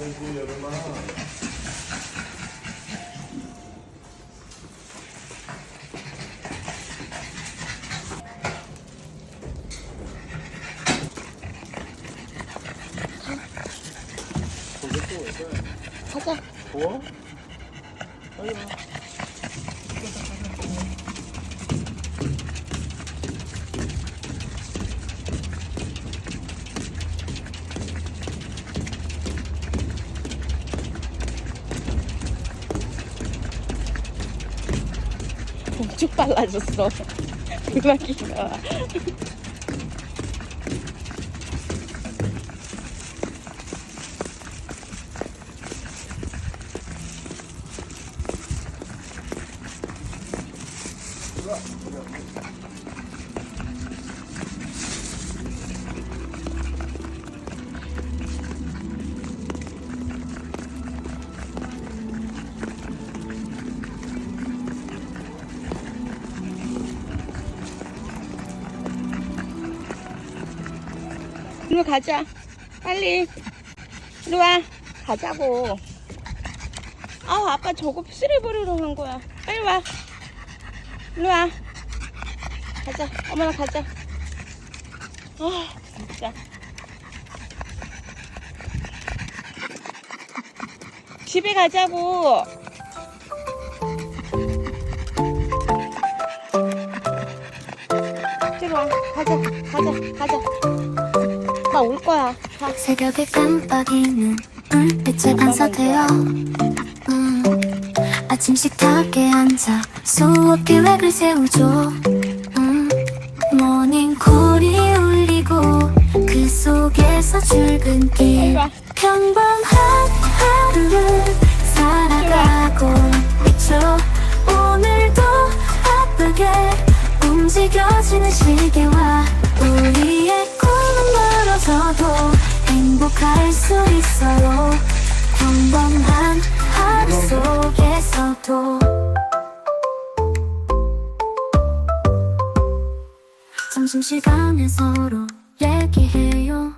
아이고 여름아? 가자. 더워? 빨리 와 엄청 빨라졌어. 음악이가. 이리 가자. 빨리. 이리 와. 가자고. 아우, 아까 저거 쓰레버리러 간 거야. 빨리 와. 이리 와. 가자. 어머나 가자. 아, 진짜. 집에 가자고. 들어와. 가자. 가자. 가자. 나올 거야. 가. 새벽에 깜빡이는 불빛에 반사되어 음, 아침 식탁에 앉아 수업 계획을 세우죠 음, 모닝콜이 울리고 그 속에서 출근길 와. 평범한 하루를 살아가고 있죠 오늘도 바쁘게 움직여지는 시계와 우리의 멀어져도 행복할 수 있어요. 평범한 하루 속에서도. 점심시간에 서로 얘기해요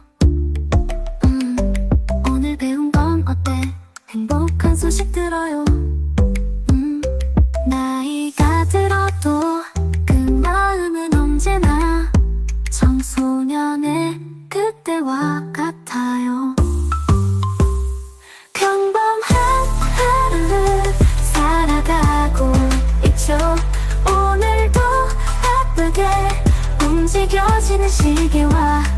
시계와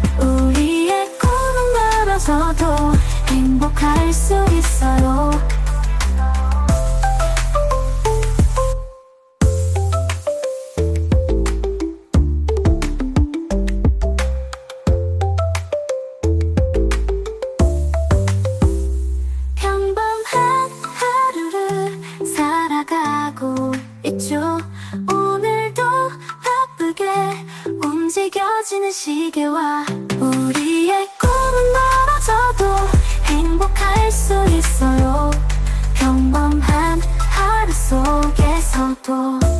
움직여지는 시계와 우리의 꿈은 멀어져도 행복할 수 있어요. 평범한 하루 속에서도